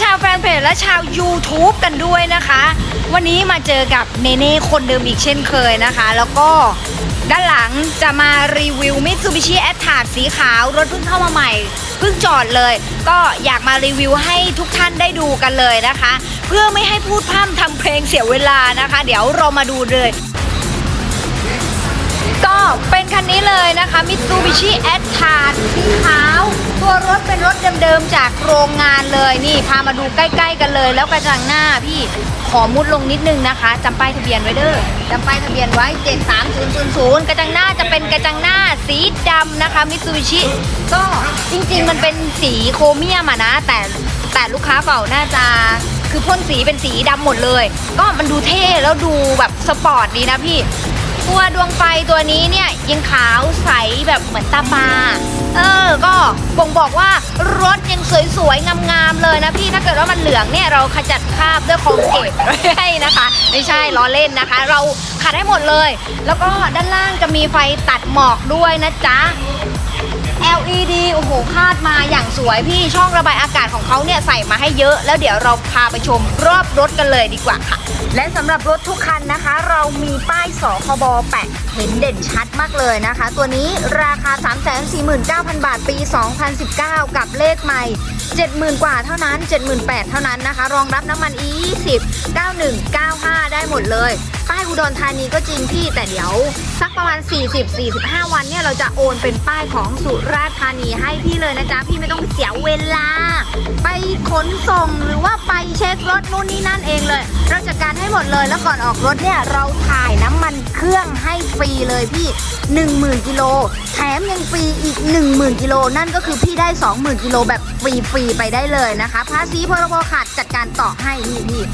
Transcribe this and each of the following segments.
ชาวแฟนเพจและชาว YouTube กันด้วยนะคะ วันนี้มาเจอกับเนเน่คนเดิมอีกเช่นเคยนะคะ แล้วก็ด้านหลังจะมารีวิว Mitsubishi a t t a สีขาว รถเพิ่งเข้ามาใหม่ เพิ่งจอดเลย ก็อยากมารีวิวให้ทุกท่านได้ดูกันเลยนะคะ เพื่อไม่ให้พูดพร่ำทำเพลงเสียเวลานะคะ เดี๋ยวเรามาดูเลย นี้เลยนะคะ Mitsubishi a t t a r สีขาว ตัวรถเป็นรถเดิมๆ จากโรงงานเลยนี่ พามาดูใกล้ๆกันเลย แล้วกระจังหน้าพี่ขอมุดลงนิดนึงนะคะจำป้ายทะเบียนไว้เด้อจำป้ายทะเบียนไว้ 73000 กระจังหน้าจะเป็นกระจังหน้าสีดำนะคะ Mitsubishi ก็จริงๆมันเป็นสีโครเมียมอะนะ แต่แต่ลูกค้าเก่าน่าจะคือพ่นสีเป็นสีดำหมดเลย ก็มันดูเท่แล้วดูแบบสปอร์ตดีนะพี่ ตัวดวงไฟตัวนี้เนี่ยยังขาวใสแบบเหมือนตาปลาเออ ก็บ่งบอกว่ารถยังสวยๆงามๆเลยนะพี่ถ้าเกิดว่ามันเหลืองเนี่ยเราขจัดคราบด้วยโคอมเกตไม่ใช่นะคะ ไม่ใช่ล้อเล่นนะคะ เราขัดให้หมดเลย แล้วก็ด้านล่างจะมีไฟตัดหมอกด้วยนะจ๊ะ LED โอ้โหคาดมาอย่างสวยพี่ช่องระบายอากาศของเขาเนี่ยใส่มาให้เยอะ แล้วเดี๋ยวเราพาไปชมรอบรถกันเลยดีกว่าค่ะ และสำหรับรถทุกคันนะคะ เรามีป้ายสคบแปะเห็นเด่นชัดมากเลยนะคะ ตัวนี้ราคา 349,000 บาทปี 2019 กับเลขใหม่ 70,000 กว่าเท่านั้น 78,000 เท่านั้นนะคะ รองรับน้ำมัน E20 91 95 ได้หมดเลย ป้ายอุดรธานีก็จริงพี่ แต่เดี๋ยว สักประมาณ 40-45 วันเนี่ย เราจะโอนเป็นป้ายของสุราษฎร์ธานีให้พี่เลยนะจ๊ะ พี่ไม่ต้องเสียเวลา ไปขนส่งหรือว่าไปเช็ครถนู่นนี่นั่นเองเลย เราจัดการให้หมดเลย แล้วก่อนออกรถเนี่ยเราถ่ายน้ำมันเครื่องให้ฟรีเลยพี่ 10,000กิโล แถมยังฟรีอีก 10,000กิโล นั่นก็คือพี่ได้ 20,000กิโลแบบฟรีๆไปได้เลยนะคะภาษีพรบขาดจัดการต่อให้นี่พี่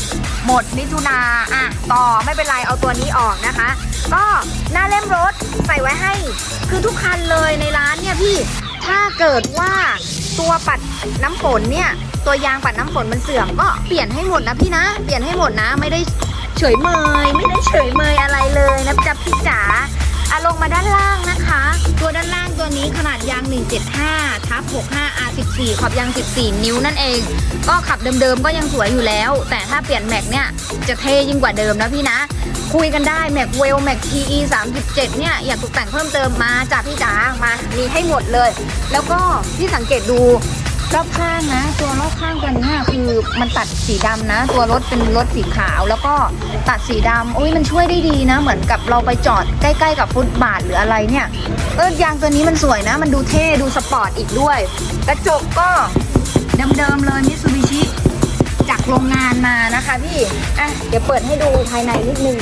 หมดมิถุนาอะต่อไม่เป็นไรเอาตัวนี้ออกนะคะ ก็หน้าเล่มรถใส่ไว้ให้ คือทุกคันเลยในร้านเนี่ยพี่ถ้าเกิดว่าตัวปัดน้ำฝนเนี่ย ตัวยางปัดน้ำฝนมันเสื่อมก็เปลี่ยนให้หมดนะพี่นะ เปลี่ยนให้หมดนะไม่ได้เฉยเมย ไม่ได้เฉยเมยอะไรเลยนะจ๊ะพี่จ๋า อะลงมาด้านล่างนะคะ ตัวด้านล่างตัวนี้ขนาดยาง 175ทับ65 R14 ขอบยาง 14 นิ้วนั่นเอง ก็ขับเดิมๆก็ยังสวยอยู่แล้ว แต่ถ้าเปลี่ยนแม็กเนี่ยจะเท่ยิ่งกว่าเดิมนะพี่นะ คุยกันได้แม็กเวลแม็ก TE 37 เนี่ยอยากตกแต่งเพิ่มเติมมาจากพี่จ๋ามามีให้หมดเลย แล้วก็พี่สังเกตดู รอบข้างนะ ตัวรอบข้างตัวนี้คือมันตัดสีดำนะ ตัวรถเป็นรถสีขาว แล้วก็ตัดสีดำโอ้ยมันช่วยได้ดีนะ เหมือนกับเราไปจอดใกล้ ๆ กับฟุตบาทหรืออะไรเนี่ยเออยางตัวนี้มันสวยนะ มันดูเท่ดูสปอร์ตอีกด้วย กระจกก็เดิมๆเลยมิซูบิชิจากโรงงานมานะคะพี่อะเดี๋ยวเปิดให้ดูภายในนิดนึง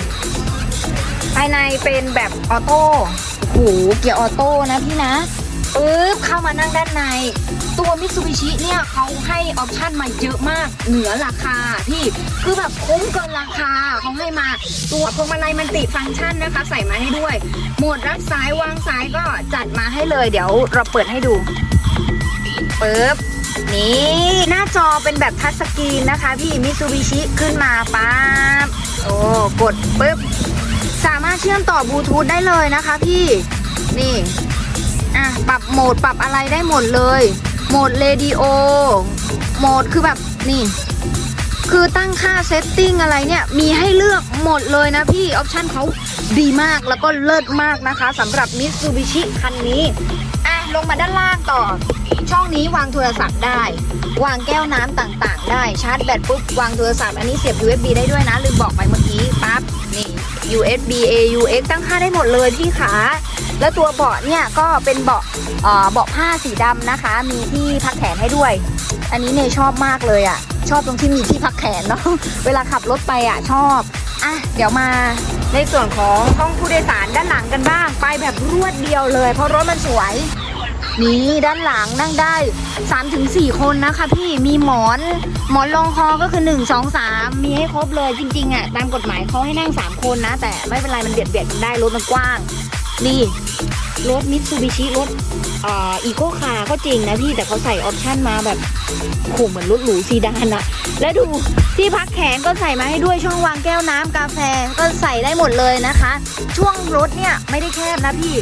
ภายในเป็นแบบออโต้โอ้โหเกียร์ออโต้นะพี่นะปึ๊บเข้ามานั่งด้านใน ตัวมิ t ซูบิชิเนี่ยเขาให้ออปชั่นมาเยอะมากเหนือราคาพี่คือแบบคุ้มเกินราคาเขาให้มาตัวพวงมาลัยมันติฟังก์ชันนะคะ ใส่มาให้ด้วย โหมดรับสายวางสายก็จัดมาให้เลย เดี๋ยวเราเปิดให้ดูปึ๊บนี่หน้าจอเป็นแบบทัชสกรีนนะคะ พี่มิ t ซูบิชิขึ้นมาปั๊บโอ้กดปึ๊บสามารถเชื่อมต่อบลูทูธได้เลยนะคะพี่นี่อะปรับโหมดปรับอะไรได้หมดเลย โหมดเรดิโอ โหมดคือแบบนี่ คือตั้งค่าเซตติ้งอะไรเนี่ย มีให้เลือกหมดเลยนะพี่ ออปชั่นเขาดีมากแล้วก็เลิศมากนะคะสำหรับมิ t ซูบิชิคันนี้ อะ ลงมาด้านล่างต่อ ช่องนี้วางโทรศัพท์ได้ วางแก้วน้ำต่างๆ ได้ ชาร์จแบตปุ๊บ วางโทรศัพท์ อันนี้เสียบ USB ได้ด้วยนะ ลืมบอกไปเมื่อกี้ปั๊บ นี่ USB AUX ตั้งค่าได้หมดเลยพี่ขา แล้วตัวเบาะเนี่ยก็เป็นเบาะ เบาะผ้าสีดำนะคะ มีที่พักแขนให้ด้วย อันนี้เนยชอบมากเลยอะ ชอบตรงที่มีที่พักแขนเนาะ เวลาขับรถไปอะชอบ อะ เดี๋ยวมาในส่วนของห้องผู้โดยสารด้านหลังกันบ้าง ไปแบบรวดเดียวเลย เพราะรถมันสวย นี่ด้านหลังนั่งได้3-4คนนะคะพี่ มีหมอน หมอนรองคอก็คือ 1 2 3 มีให้ครบเลยจริงๆอะตามกฎหมายเขาให้นั่ง 3 คนนะ แต่ไม่เป็นไรมันเบียดเบียดกันได้รถมันกว้าง นี่รถมิตซูบิชิรถอีโคคาร์ก็จริงนะพี่แต่เขาใส่ออปชั่นมาแบบโหเหมือนรถหรูซีดานอะและดูที่พักแขนก็ใส่มาให้ด้วยช่องวางแก้วน้ำกาแฟก็ใส่ได้หมดเลยนะคะ ช่วงรถเนี่ยไม่ได้แคบนะพี่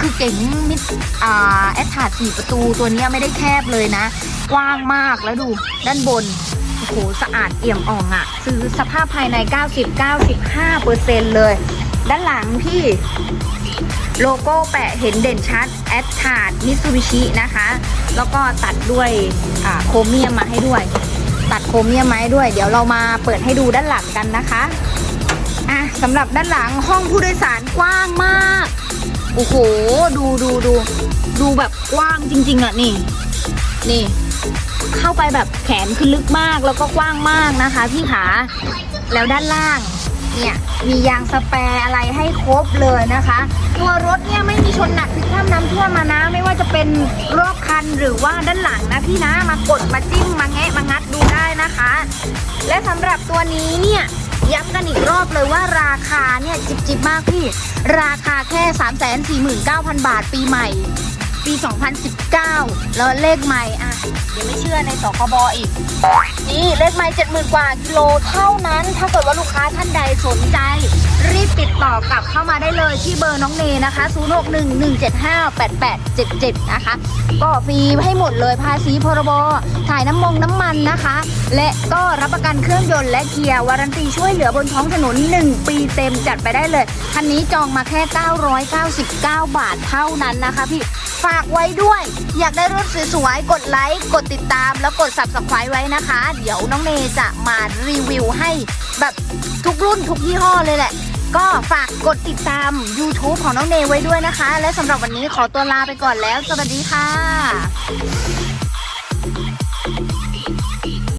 คือเก๋งมิดอ่าแอดทาสี่ประตูตัวนี้ไม่ได้แคบเลยนะ กว้างมากแล้วดูด้านบนโอ้โหสะอาดเอี่ยมอ่องอะซื้อสภาพภายใน 90-95%เปอร์เซ็นต์เลย ด้านหลังพี่โลโก้แปะเห็นเด่นชัดแอดทาร์ดมิ s ูบิชินะคะ แล้วก็ตัดด้วยอ่าโครเมียมมาให้ด้วย ตัดโครเมียมมาให้ด้วย เดี๋ยวเรามาเปิดให้ดูด้านหลังกันนะคะอะสำหรับด้านหลังห้องผู้โดยสารกว้างมาก โอ้โห ดูดูดูดูแบบกว้างจริง ๆอะนี่ นี่ เข้าไปแบบแขนคือลึกมากแล้วก็กว้างมากนะคะพี่ขาแล้วด้านล่าง เนี่ยมียางสแปร์อะไรให้ครบเลยนะคะ ตัวรถเนี่ยไม่มีชนหนักถึงท่ามน้ำท่วมมานะ ไม่ว่าจะเป็นรอบคันหรือว่าด้านหลังนะพี่นะมากดมาจิ้มมาแงะมางัดดูได้นะคะ และสำหรับตัวนี้เนี่ยย้ำกันอีกรอบเลยว่าราคาเนี่ยจิบจิบมากพี่ ราคาแค่ 349,000 บาทปีใหม่ ปี 2019 แล้วเลขใหม่อะเดี๋ยวไม่เชื่อในสคบอีก นี่เลขไม้เจ็ดหมื่นกว่ากิโลเท่านั้น ถ้าเกิดว่าลูกค้าท่านใดสนใจ รีบติดต่อกลับเข้ามาได้เลยที่เบอร์น้องเนนะคะ 0611758877 นะคะ ก็ฟรีให้หมดเลยภาษีพรบถ่ายน้ำมงน้ำมันนะคะ และก็รับประกันเครื่องยนต์และเกียร์วารันตีช่วยเหลือบนท้องถนน 1 ปีเต็มจัดไปได้เลย คันนี้จองมาแค่ 999 บาทเท่านั้นนะคะพี่ ฝากไว้ด้วย อยากได้รถสวยๆ กดไลค์ กดติดตาม แล้วกด subscribe ไว้นะคะ เดี๋ยวน้องเนจะมารีวิวให้แบบทุกรุ่นทุกยี่ห้อเลยแหละก็ฝากกดติดตาม YouTube ของน้องเนไว้ด้วยนะคะ และสำหรับวันนี้ขอตัวลาไปก่อนแล้ว สวัสดีค่ะ